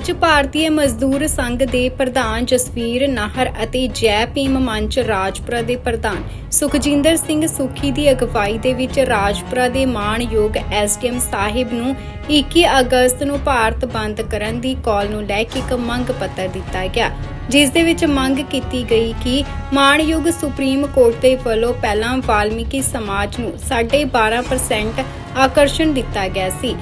ਅੱਜ ਭਾਰਤੀ ਮਜ਼ਦੂਰ ਸੰਘ ਦੇ ਪ੍ਰਧਾਨ ਜਸਵੀਰ ਨਾਹਰ ਅਤੇ ਜੈ ਭੀਮ ਮੰਚ ਰਾਜਪੁਰਾ ਦੇ ਪ੍ਰਧਾਨ ਸੁਖਜਿੰਦਰ ਸਿੰਘ ਸੁਖੀ ਦੀ ਅਗਵਾਈ ਦੇ ਵਿੱਚ ਰਾਜਪੁਰਾ ਦੇ ਮਾਣਯੋਗ ਐਸਡੀਐਮ ਸਾਹਿਬ ਨੂੰ 21 ਅਗਸਤ ਨੂੰ ਭਾਰਤ ਬੰਦ ਕਰਨ ਦੀ ਕਾਲ ਨੂੰ ਲੈ ਕੇ ਇੱਕ ਮੰਗ ਪੱਤਰ ਦਿੱਤਾ ਗਿਆ, ਜਿਸ ਦੇ ਵਿੱਚ ਮੰਗ ਕੀਤੀ ਗਈ ਕਿ ਮਾਣਯੋਗ ਸੁਪਰੀਮ ਕੋਰਟ ਦੇ ਵੱਲੋਂ ਪਹਿਲਾਂ ਵਾਲਮੀਕੀ ਸਮਾਜ ਨੂੰ 12.5% ਆਕਰਸ਼ਣ ਦਿੱਤਾ ਗਿਆ ਸੀ।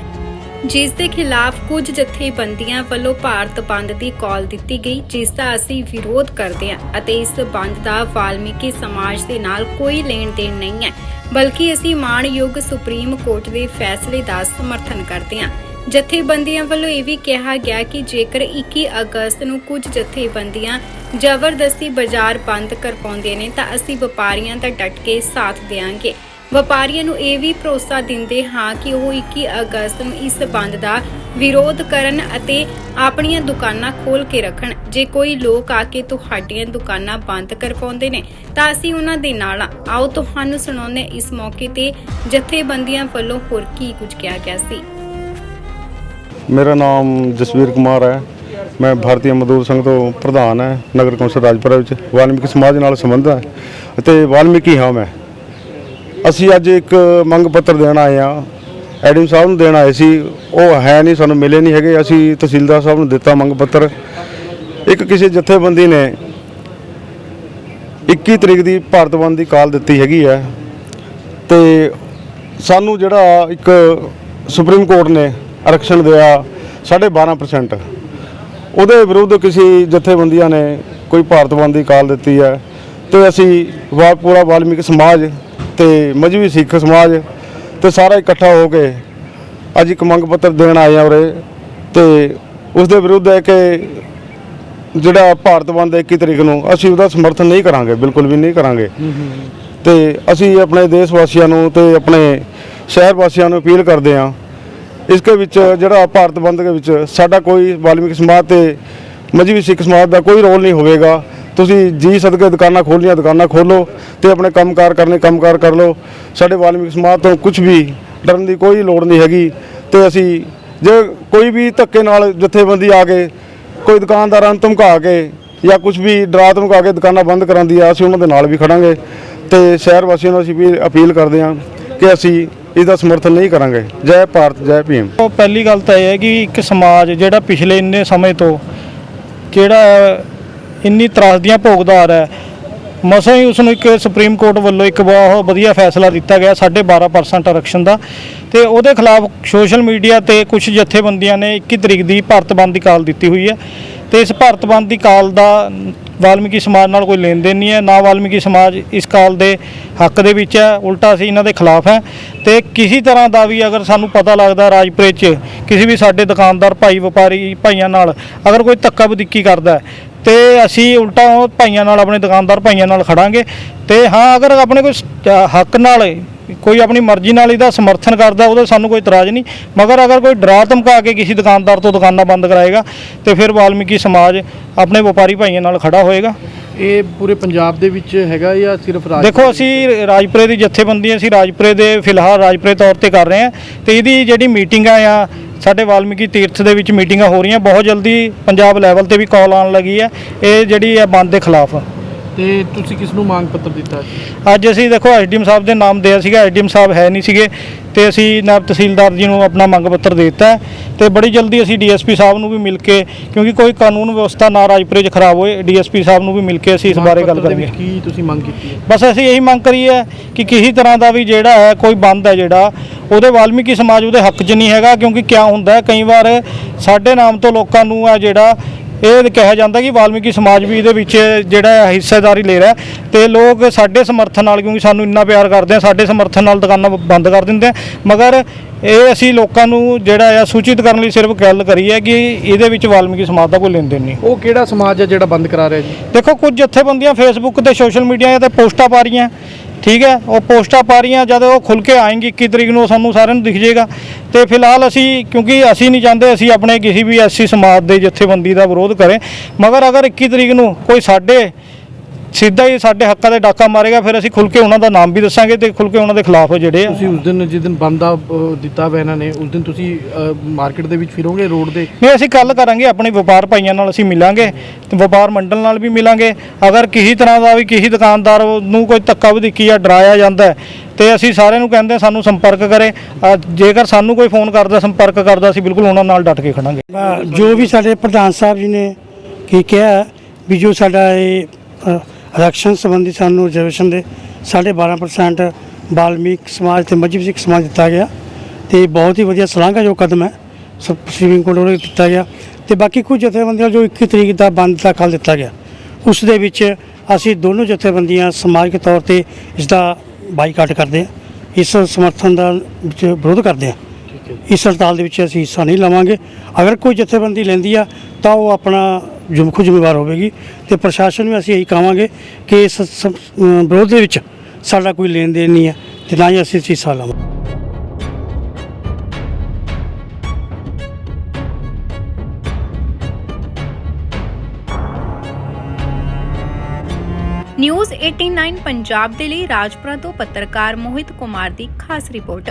ਜਿਸ ਦੇ ਖਿਲਾਫ ਕੁਝ ਜਥੇਬੰਦੀਆਂ ਵੱਲੋਂ ਭਾਰਤ ਬੰਦ ਦੀ ਕਾਲ ਦਿੱਤੀ ਗਈ, ਜਿਸ ਦਾ ਅਸੀਂ ਵਿਰੋਧ ਕਰਦੇ ਹਾਂ ਅਤੇ ਇਸ ਬੰਦ ਦਾ ਵਾਲਮੀਕੀ ਸਮਾਜ ਦੇ ਨਾਲ ਕੋਈ ਲੈਣ ਦੇਣ ਨਹੀਂ ਹੈ, ਬਲਕਿ ਅਸੀਂ ਮਾਣਯੋਗ ਸੁਪਰੀਮ ਕੋਰਟ ਦੇ ਫੈਸਲੇ ਦਾ ਸਮਰਥਨ ਕਰਦੇ ਹਾਂ। ਜਥੇਬੰਦੀਆਂ ਵੱਲੋਂ ਇਹ ਵੀ ਕਿਹਾ ਗਿਆ ਕਿ ਜੇਕਰ 21 ਅਗਸਤ ਨੂੰ ਕੁਝ ਜਥੇਬੰਦੀਆਂ ਜ਼ਬਰਦਸਤੀ ਬਾਜ਼ਾਰ ਬੰਦ ਕਰਵਾਉਂਦੇ ਨੇ ਤਾਂ ਅਸੀਂ ਵਪਾਰੀਆਂ ਦਾ ਡਟ ਕੇ ਸਾਥ ਦੇਵਾਂਗੇ। ਵਪਾਰੀਆਂ ਨੂੰ ਇਹ ਵੀ ਭਰੋਸਾ ਦਿੰਦੇ ਹਾਂ ਕਿ ਉਹ 21 ਅਗਸਤ ਨੂੰ ਇਸ ਬੰਦ ਦਾ ਵਿਰੋਧ ਕਰਨ ਅਤੇ ਆਪਣੀਆਂ ਦੁਕਾਨਾਂ ਖੋਲ ਕੇ ਰੱਖਣ। ਜੇ ਕੋਈ ਲੋਕ ਆ ਕੇ ਤੁਹਾਡੀਆਂ ਦੁਕਾਨਾਂ ਬੰਦ ਕਰਵਾਉਂਦੇ ਨੇ, ਤਾਂ ਅਸੀਂ ਉਹਨਾਂ ਦੇ ਨਾਲ ਆਓ ਤੁਹਾਨੂੰ ਸੁਣਾਉਂਦੇ ਇਸ ਮੌਕੇ ਤੇ ਜਥੇਬੰਦੀਆਂ ਵੱਲੋਂ ਹੋਰ ਕੀ ਕੁਝ ਕਿਹਾ ਗਿਆ ਸੀ। ਮੇਰਾ ਨਾਮ ਜਸਵੀਰ ਕੁਮਾਰ ਹੈ। ਮੈਂ ਭਾਰਤੀ ਮਜ਼ਦੂਰ ਸੰਘ ਤੋਂ ਪ੍ਰਧਾਨ ਹੈ। ਨਗਰ ਕੌਂਸਲ ਰਾਜਪੁਰਾ ਵਿੱਚ ਵਾਲਮੀਕੀ ਸਮਾਜ ਨਾਲ ਸੰਬੰਧ ਹੈ। ਅਤੇ ਵਾਲਮੀਕੀ ਹਾਂ ਮੈਂ। ਅਸੀਂ ਅੱਜ ਇੱਕ ਮੰਗ ਪੱਤਰ ਦੇਣ ਆਏ ਆ ਐਡਮ ਸਾਹਿਬ ਨੂੰ ਦੇਣ ਆਏ ਸੀ। ਉਹ ਹੈ ਨਹੀਂ, ਸਾਨੂੰ ਮਿਲੇ ਨਹੀਂ ਹੈਗੇ। ਅਸੀਂ ਤਹਿਸੀਲਦਾਰ ਸਾਹਿਬ ਨੂੰ ਦਿੱਤਾ ਮੰਗ ਪੱਤਰ। ਇੱਕ ਕਿਸੇ ਜਥੇਬੰਦੀ ਨੇ 21 ਤਰੀਕ ਦੀ ਭਾਰਤ ਬੰਦ ਦੀ ਕਾਲ ਦਿੱਤੀ ਹੈਗੀ ਹੈ। ਤੇ ਸਾਨੂੰ ਜਿਹੜਾ ਇੱਕ ਸੁਪਰੀਮ ਕੋਰਟ ਨੇ ਆਰਕਸ਼ਣ ਦਿਆ 12.5% ਉਹਦੇ ਵਿਰੁੱਧ ਕਿਸੇ ਜਥੇਬੰਦੀਆਂ ਨੇ ਕੋਈ ਭਾਰਤ ਬੰਦ ਦੀ ਕਾਲ ਦਿੱਤੀ ਹੈ। ਤੇ ਅਸੀਂ ਵਾ, ਪੂਰਾ ਵਾਲਮੀਕ ਸਮਾਜ ਤੇ ਮਜਬੀ ਸਿੱਖ ਸਮਾਜ ਤੇ ਸਾਰਾ ਇਕੱਠਾ ਹੋ ਕੇ ਅੱਜ ਇੱਕ ਮੰਗ ਪੱਤਰ ਦੇਣ ਆਏ ਆ ਉਰੇ ਤੇ ਉਸ ਦੇ ਵਿਰੁੱਧ ਹੈ ਕਿ ਜਿਹੜਾ ਭਾਰਤ ਬੰਦ ਹੈ 21 ਤਰੀਕ ਨੂੰ, ਅਸੀਂ ਉਹਦਾ ਸਮਰਥਨ ਨਹੀਂ ਕਰਾਂਗੇ, ਬਿਲਕੁਲ ਵੀ ਨਹੀਂ ਕਰਾਂਗੇ। ਤੇ ਅਸੀਂ ਆਪਣੇ ਦੇਸ਼ ਵਾਸੀਆਂ ਨੂੰ ਤੇ ਆਪਣੇ ਸ਼ਹਿਰ ਵਾਸੀਆਂ ਨੂੰ ਅਪੀਲ ਕਰਦੇ ਹਾਂ ਇਸ ਦੇ ਵਿੱਚ ਜਿਹੜਾ ਭਾਰਤ ਬੰਦ ਦੇ ਵਿੱਚ ਸਾਡਾ ਕੋਈ ਵਾਲਮੀਕ ਸਮਾਜ ਤੇ ਮਜਬੀ ਸਿੱਖ ਸਮਾਜ ਦਾ ਕੋਈ ਰੋਲ ਨਹੀਂ ਹੋਵੇਗਾ। ਤੁਸੀਂ ਜੀ ਸਦਕੇ ਦੁਕਾਨਾਂ ਖੋਲੀਆਂ, ਦੁਕਾਨਾਂ ਖੋਲੋ ਤੇ ਆਪਣੇ ਕੰਮਕਾਰ ਕਰਨੇ, ਕੰਮਕਾਰ ਕਰ ਲਓ। ਸਾਡੇ ਵਾਲਮੀਕ ਸਮਾਜ ਤੋਂ ਕੁਝ ਵੀ ਡਰਨ ਦੀ ਕੋਈ ਲੋੜ ਨਹੀਂ ਹੈਗੀ ਤੇ ਅਸੀਂ ਜੇ ਕੋਈ ਵੀ ਧੱਕੇ ਨਾਲ ਜਥੇਬੰਦੀ ਆ ਕੇ, ਕੋਈ ਦੁਕਾਨਦਾਰਾਂ ਨੂੰ ਧਮਕਾ ਕੇ ਜਾਂ ਕੁਝ ਵੀ ਡਰਾ ਧਮਕਾ ਕੇ ਦੁਕਾਨਾਂ ਬੰਦ ਕਰਾਉਂਦੀ ਆ, ਅਸੀਂ ਉਹਨਾਂ ਦੇ ਨਾਲ ਵੀ ਖੜਾਂਗੇ ਤੇ ਸ਼ਹਿਰ ਵਾਸੀਆਂ ਨੂੰ ਅਸੀਂ ਵੀ ਅਪੀਲ ਕਰਦੇ ਹਾਂ ਕਿ ਅਸੀਂ ਇਹਦਾ ਸਮਰਥਨ ਨਹੀਂ ਕਰਾਂਗੇ। ਜੈ ਭਾਰਤ, ਜੈ ਭੀਮ। ਪਹਿਲੀ ਗੱਲ ਤਾਂ ਇਹ ਹੈ ਕਿ ਇੱਕ ਸਮਾਜ ਜਿਹੜਾ ਪਿਛਲੇ ਇੰਨੇ ਸਮੇਂ ਤੋਂ ਕਿਹੜਾ ਇੰਨੀ ਤਰਾਸਦੀਆਂ ਭੋਗਦਾ ਰਿਹਾ ਹੈ, ਮਸਾਂ ਹੀ ਉਸ ਨੂੰ ਇੱਕ ਸੁਪਰੀਮ ਕੋਰਟ ਵੱਲੋਂ ਇੱਕ ਬਹੁਤ ਵਧੀਆ ਫੈਸਲਾ ਦਿੱਤਾ ਗਿਆ 12.5% ਆਰਕਸ਼ਣ ਦਾ। ਤੇ ਉਹਦੇ ਖਿਲਾਫ ਸੋਸ਼ਲ ਮੀਡੀਆ ਤੇ ਕੁਝ ਜਥੇਬੰਦੀਆਂ ਨੇ 21 ਤਰੀਕ ਦੀ ਭਾਰਤ ਬੰਦ ਦੀ ਕਾਲ ਦਿੱਤੀ ਹੋਈ ਹੈ। ਤੇ ਇਸ ਭਾਰਤ ਬੰਦ ਦੀ ਕਾਲ ਦਾ ਵਾਲਮੀਕੀ ਸਮਾਜ ਨਾਲ ਕੋਈ ਲੈਣ ਦੇਣ ਨਹੀਂ ਹੈ। ਨਾ ਵਾਲਮੀਕੀ ਸਮਾਜ ਇਸ ਕਾਲ ਦੇ ਹੱਕ ਦੇ ਵਿੱਚ ਹੈ। ਉਲਟਾ ਅਸੀਂ ਇਹਨਾਂ ਦੇ ਖਿਲਾਫ ਹੈ। ਤੇ ਕਿਸੇ ਤਰ੍ਹਾਂ ਦਾ ਵੀ ਅਗਰ ਸਾਨੂੰ ਪਤਾ ਲੱਗਦਾ ਰਾਜਪੁਰੇ 'ਚ ਕਿਸੇ ਵੀ ਸਾਡੇ ਦੁਕਾਨਦਾਰ ਭਾਈ ਵਪਾਰੀ ਭਾਈਆਂ ਨਾਲ ਅਗਰ ਕੋਈ ਧੱਕਾ ਵਧੀਕੀ ਕਰਦਾ ਤੇ ਅਸੀਂ ਉਲਟਾ ਉਹ ਭਾਈਆਂ ਨਾਲ ਆਪਣੇ ਦੁਕਾਨਦਾਰ ਭਾਈਆਂ ਨਾਲ ਖੜਾਂਗੇ। ਤੇ ਹਾਂ ਅਗਰ ਆਪਣੇ ਕੋਈ ਹੱਕ ਨਾਲ ਕੋਈ ਆਪਣੀ ਮਰਜ਼ੀ ਨਾਲ ਇਹਦਾ ਸਮਰਥਨ ਕਰਦਾ ਉਹਦਾ ਸਾਨੂੰ ਕੋਈ ਇਤਰਾਜ਼ ਨਹੀਂ। ਮਗਰ ਅਗਰ ਕੋਈ ਡਰਾ ਧਮਕਾ ਕੇ ਕਿਸੇ ਦੁਕਾਨਦਾਰ ਤੋਂ ਦੁਕਾਨਾਂ ਬੰਦ ਕਰਾਏਗਾ ਤੇ ਫਿਰ ਵਾਲਮੀਕੀ ਸਮਾਜ ਆਪਣੇ ਵਪਾਰੀ ਭਾਈਆਂ ਨਾਲ ਖੜਾ ਹੋਏਗਾ। ਇਹ ਪੂਰੇ ਪੰਜਾਬ ਦੇ ਵਿੱਚ ਹੈਗਾ ਜਾਂ ਸਿਰਫ ਰਾਜ ਦੇਖੋ ਅਸੀਂ ਰਾਜਪੁਰੇ ਦੀ ਜਥੇਬੰਦੀ ਅਸੀਂ ਰਾਜਪੁਰੇ ਦੇ ਫਿਲਹਾਲ ਰਾਜਪੁਰੇ ਤੌਰ ਤੇ ਕਰ ਰਹੇ ਹਾਂ। ਤੇ ਇਹਦੀ ਜਿਹੜੀ ਮੀਟਿੰਗਾਂ ਆ ਸਾਡੇ ਵਾਲਮੀਕੀ ਤੀਰਥ ਦੇ ਵਿੱਚ ਮੀਟਿੰਗਾਂ ਹੋ ਰਹੀਆਂ। ਬਹੁਤ ਜਲਦੀ ਪੰਜਾਬ ਲੈਵਲ ਤੇ ਵੀ ਕਾਲ ਆਉਣ ਲੱਗੀ ਹੈ। ਇਹ ਜਿਹੜੀ ਹੈ ਬੰਦ ਦੇ ਖਿਲਾਫ। ਤੇ ਤੁਸੀਂ ਕਿਸ ਨੂੰ ਮੰਗ ਪੱਤਰ ਦਿੱਤਾ? ਅੱਜ ਅਸੀਂ ਦੇਖੋ ਐਸਡੀਐਮ ਸਾਹਿਬ ਦੇ ਨਾਮ ਦਿਆ ਸੀਗਾ ਐਸਡੀਐਮ ਸਾਹਿਬ ਹੈ ਨਹੀਂ ਸੀਗੇ। ਤੇ ਅਸੀਂ ਨਾਇਬ ਤਹਿਸੀਲਦਾਰ ਜੀ ਨੂੰ ਆਪਣਾ ਮੰਗ ਪੱਤਰ ਦੇ ਦਿੱਤਾ ਤੇ ਬੜੀ ਜਲਦੀ ਅਸੀਂ ਡੀਐਸਪੀ ਸਾਹਿਬ ਨੂੰ ਵੀ ਮਿਲ ਕੇ ਕਿਉਂਕਿ ਕੋਈ ਕਾਨੂੰਨ ਵਿਵਸਥਾ ਨਾ ਰਾਜਪੁਰੇ 'ਚ ਖਰਾਬ ਹੋਏ ਡੀਐਸਪੀ ਸਾਹਿਬ ਨੂੰ ਵੀ ਮਿਲ ਕੇ ਅਸੀਂ ਇਸ ਬਾਰੇ ਗੱਲ ਕਰਾਂਗੇ। ਕੀ ਤੁਸੀਂ ਮੰਗ ਕੀਤੀ ਹੈ? ਬਸ ਅਸੀਂ ਇਹੀ ਮੰਗ ਕਰੀ ਹੈ ਕਿ ਕਿਸੇ ਤਰ੍ਹਾਂ ਦਾ ਵੀ ਜਿਹੜਾ ਹੈ ਕੋਈ ਬੰਦ ਹੈ ਜਿਹੜਾ ਉਹਦੇ ਵਾਲਮੀਕੀ ਸਮਾਜ ਉਹਦੇ ਹੱਕ 'ਚ ਨਹੀਂ ਹੈਗਾ ਕਿਉਂਕਿ ਕਿਆ ਹੁੰਦਾ ਹੈ ਕਈ ਵਾਰ ਸਾਡੇ ਨਾਮ ਤੋਂ ਲੋਕਾਂ ਨੂੰ ਆ ਜਿਹੜਾ ਇਹ ਕਿਹਾ ਜਾਂਦਾ ਕਿ ਵਾਲਮੀਕੀ ਸਮਾਜ ਵੀ ਇਹਦੇ ਵਿੱਚ ਜਿਹੜਾ ਹਿੱਸੇਦਾਰੀ ਲੈ ਰਿਹਾ ਤੇ ਲੋਕ ਸਾਡੇ ਸਮਰਥਨ ਨਾਲ ਕਿਉਂਕਿ ਸਾਨੂੰ ਇੰਨਾ ਪਿਆਰ ਕਰਦੇ ਆ ਸਾਡੇ ਸਮਰਥਨ ਨਾਲ ਦੁਕਾਨਾਂ ਬੰਦ ਕਰ ਦਿੰਦੇ ਆ। ਮਗਰ ਇਹ ਅਸੀਂ ਲੋਕਾਂ ਨੂੰ ਜਿਹੜਾ ਆ ਸੂਚਿਤ ਕਰਨ ਲਈ ਸਿਰਫ ਗੱਲ ਕਰੀ ਹੈ ਕਿ ਇਹਦੇ ਵਿੱਚ ਵਾਲਮੀਕੀ ਸਮਾਜ ਦਾ ਕੋਈ ਲੈਣ ਦੇਣ ਨਹੀਂ। ਉਹ ਕਿਹੜਾ ਸਮਾਜ ਹੈ ਜਿਹੜਾ ਬੰਦ ਕਰਾ ਰਿਹਾ ਜੀ? ਦੇਖੋ ਕੁਝ ਜਥੇਬੰਦੀਆਂ ਫੇਸਬੁੱਕ ਤੇ ਸੋਸ਼ਲ ਮੀਡੀਆ ਤੇ ਪੋਸਟਾਂ ਪਾ ਰਹੀਆਂ। ਠੀਕ ਹੈ, ਉਹ ਪੋਸਟਾਂ ਪਾ ਰਹੀਆਂ, ਜਦ ਉਹ ਖੁੱਲ ਕੇ ਆਏਗੀ 21 ਤਰੀਕ ਨੂੰ ਉਹ ਸਾਨੂੰ ਸਾਰਿਆਂ ਨੂੰ ਦਿਖ ਜਾਏਗਾ ਤੇ ਫਿਲਹਾਲ ਅਸੀਂ, ਕਿਉਂਕਿ ਅਸੀਂ ਨਹੀਂ ਚਾਹੁੰਦੇ, ਅਸੀਂ ਆਪਣੇ ਕਿਸੇ ਵੀ ਐਸੀ ਸਮਾਜ ਦੇ ਜਥੇਬੰਦੀ ਦਾ ਵਿਰੋਧ ਕਰੇ, ਮਗਰ ਅਗਰ 21 ਤਰੀਕ ਨੂੰ ਕੋਈ ਸਾਡੇ ਸਿੱਧਾ ਹੀ ਸਾਡੇ ਹੱਕਾਂ ਦੇ ਡਾਕਾ ਮਾਰੇਗਾ ਫਿਰ ਅਸੀਂ ਖੁੱਲ ਕੇ ਉਹਨਾਂ ਦਾ ਨਾਮ ਵੀ ਦੱਸਾਂਗੇ ਤੇ ਖੁੱਲ ਕੇ ਉਹਨਾਂ ਦੇ ਖਿਲਾਫ ਜਿਹੜੇ ਆ। ਤੁਸੀਂ ਉਸ ਦਿਨ ਜਿਸ ਦਿਨ ਬੰਦ ਦਿੱਤਾ ਵਾ ਇਹਨਾਂ ਨੇ ਉਸ ਦਿਨ ਤੁਸੀਂ ਮਾਰਕੀਟ ਦੇ ਵਿੱਚ ਫਿਰੋਗੇ ਰੋਡ ਦੇ? ਨਹੀਂ ਅਸੀਂ ਕੱਲ ਕਰਾਂਗੇ ਆਪਣੇ ਵਪਾਰ ਭਾਈਆਂ ਨਾਲ ਅਸੀਂ ਮਿਲਾਂਗੇ ਤੇ ਵਪਾਰ ਮੰਡਲ ਨਾਲ ਵੀ ਮਿਲਾਂਗੇ। ਅਗਰ ਕਿਸੇ ਤਰ੍ਹਾਂ ਦਾ ਵੀ ਕਿਸੇ ਦੁਕਾਨਦਾਰ ਨੂੰ ਕੋਈ ਧੱਕਾ ਵਧੀਕੀ ਜਾਂ ਡਰਾਇਆ ਜਾਂਦਾ ਤੇ ਅਸੀਂ ਸਾਰਿਆਂ ਨੂੰ ਕਹਿੰਦੇ ਹਾਂ ਸਾਨੂੰ ਸੰਪਰਕ ਕਰੇ। ਜੇਕਰ ਸਾਨੂੰ ਕੋਈ ਫੋਨ ਕਰਦਾ ਸੰਪਰਕ ਕਰਦਾ ਅਸੀਂ ਬਿਲਕੁਲ ਉਹਨਾਂ ਨਾਲ ਡਟ ਕੇ ਖੜਾਂਗੇ। ਜੋ ਵੀ ਸਾਡੇ ਪ੍ਰਧਾਨ ਸਾਹਿਬ ਜੀ ਨੇ ਕੀ ਕਿਹਾ ਵੀ ਜੋ ਸਾਡਾ ਇਹ ਆਰਕਸ਼ਣ ਸੰਬੰਧੀ ਸਾਨੂੰ ਰਿਜ਼ਰਵੇਸ਼ਨ ਦੇ 12.5% ਬਾਲਮੀਕ ਸਮਾਜ ਤੇ ਮਜਬੀ ਸਿੱਖ ਸਮਾਜ ਦਿੱਤਾ ਗਿਆ ਤੇ ਬਹੁਤ ਹੀ ਵਧੀਆ ਸ਼ਲਾਘਾਯੋਗ ਕਦਮ ਹੈ। ਸੁਪਰੀਮ ਕੋਰਟ ਵੱਲੋਂ ਦਿੱਤਾ ਗਿਆ ਤੇ ਬਾਕੀ ਕੁਝ ਜਥੇਬੰਦੀਆਂ ਜੋ 21 ਤਰੀਕ ਦਾ ਬੰਦ ਦਾ ਕੱਲ ਦਿੱਤਾ ਗਿਆ। ਉਸ ਦੇ ਵਿੱਚ ਅਸੀਂ ਦੋਨੋਂ ਜਥੇਬੰਦੀਆਂ ਸਮਾਜਿਕ ਤੌਰ ਤੇ ਇਸ ਦਾ ਬਾਈਕਾਟ ਕਰਦੇ ਹਾਂ। ਇਸ ਸਮਰਥਨ ਦਾ ਵਿੱਚ ਵਿਰੋਧ ਕਰਦੇ ਹੈ। ਇਸ ਹੜਤਾਲ ਦੇ ਵਿੱਚ ਅਸੀਂ ਹਿੱਸਾ ਨਹੀਂ ਲਵਾਂਗੇ। ਅਗਰ ਕੋਈ ਜਥੇਬੰਦੀ ਲੈਂਦੀ ਆ ਤਾਂ ਉਹ ਆਪਣਾ ਜੁਮਖੂ ਜ਼ਿੰਮੇਵਾਰ ਹੋਵੇਗੀ ਤੇ ਪ੍ਰਸ਼ਾਸਨ ਨੂੰ ਅਸੀਂ ਇਹੀ ਕਹਾਂਗੇ ਕਿ ਇਸ ਸ- ਵਿਰੋਧ ਦੇ ਵਿੱਚ ਸਾਡਾ ਕੋਈ ਲੈਣ ਦੇਣ ਨਹੀਂ ਹੈ ਤੇ ਨਾ ਹੀ ਅਸੀਂ ਇਸ 'ਚ ਹਿੱਸਾ ਲਵਾਂਗੇ ਨਿਊਜ਼ 89 ਪੰਜਾਬ ਦੇ ਲਈ ਰਾਜਪੁਰਾ ਤੋਂ ਪੱਤਰਕਾਰ ਮੋਹਿਤ ਕੁਮਾਰ ਦੀ ਖਾਸ ਰਿਪੋਰਟ।